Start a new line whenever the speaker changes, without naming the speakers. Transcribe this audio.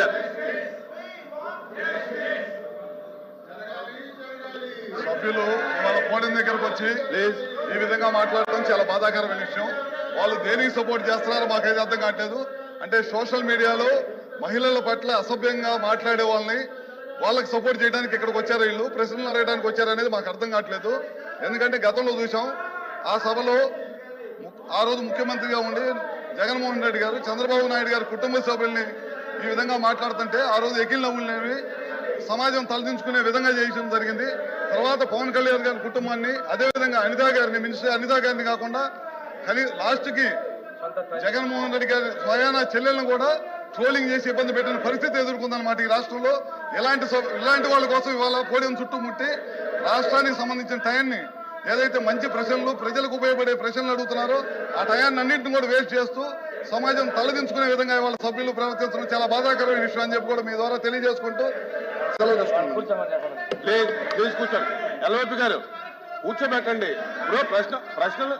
గారు.
సభ్యులు ఇవాళ పోడియం దగ్గరకు వచ్చి ఈ విధంగా మాట్లాడటం చాలా బాధాకరమైన విషయం. వాళ్ళు దేనికి సపోర్ట్ చేస్తున్నారో మాకైతే అర్థం కావట్లేదు. అంటే సోషల్ మీడియాలో మహిళల పట్ల అసభ్యంగా మాట్లాడే వాళ్ళని వాళ్ళకి సపోర్ట్ చేయడానికి ఇక్కడికి వచ్చారు వీళ్ళు ప్రశ్నలు అడగడానికి వచ్చారు అనేది మాకు అర్థం కావట్లేదు. ఎందుకంటే గతంలో చూసాం ఆ సభలో ఆ రోజు ముఖ్యమంత్రిగా ఉండి జగన్మోహన్ రెడ్డి గారు చంద్రబాబు నాయుడు గారి కుటుంబ సభ్యుల్ని ఈ విధంగా మాట్లాడుతుంటే ఆ రోజు ఎకిల్ నవ్వులనేవి సమాజం తలదించుకునే విధంగా చేయడం జరిగింది. తర్వాత పవన్ కళ్యాణ్ గారి కుటుంబాన్ని అదేవిధంగా అనితా గారిని మినిస్టర్ అనితా గారిని కాకుండా కనీ లాస్ట్కి జగన్మోహన్ రెడ్డి గారి స్వయాన చెల్లెలను కూడా ట్రోలింగ్ చేసి ఇబ్బంది పెట్టిన పరిస్థితి ఎదుర్కొందన్నమాట ఈ రాష్ట్రంలో. ఇలాంటి సభ- ఇలాంటి వాళ్ళ కోసం ఇవాళ పోడియం చుట్టుముట్టి రాష్ట్రానికి సంబంధించిన టయాన్ని ఏదైతే మంచి ప్రశ్నలు ప్రజలకు ఉపయోగపడే ప్రశ్నలు అడుగుతున్నారో ఆ టయాన్ని అన్నింటిని కూడా వేస్ట్ చేస్తూ సమాజం తలదించుకునే విధంగా ఇవాళ సభ్యులు ప్రవర్తించడం చాలా బాధాకరమైన విషయం అని చెప్పి కూడా మీ ద్వారా తెలియజేసుకుంటూ సెలవు
ప్లీజ్ కూర్చోండి. ఎల్వైపి గారు కూర్చోబెట్టండి. ఇప్పుడు ప్రశ్న ప్రశ్నలు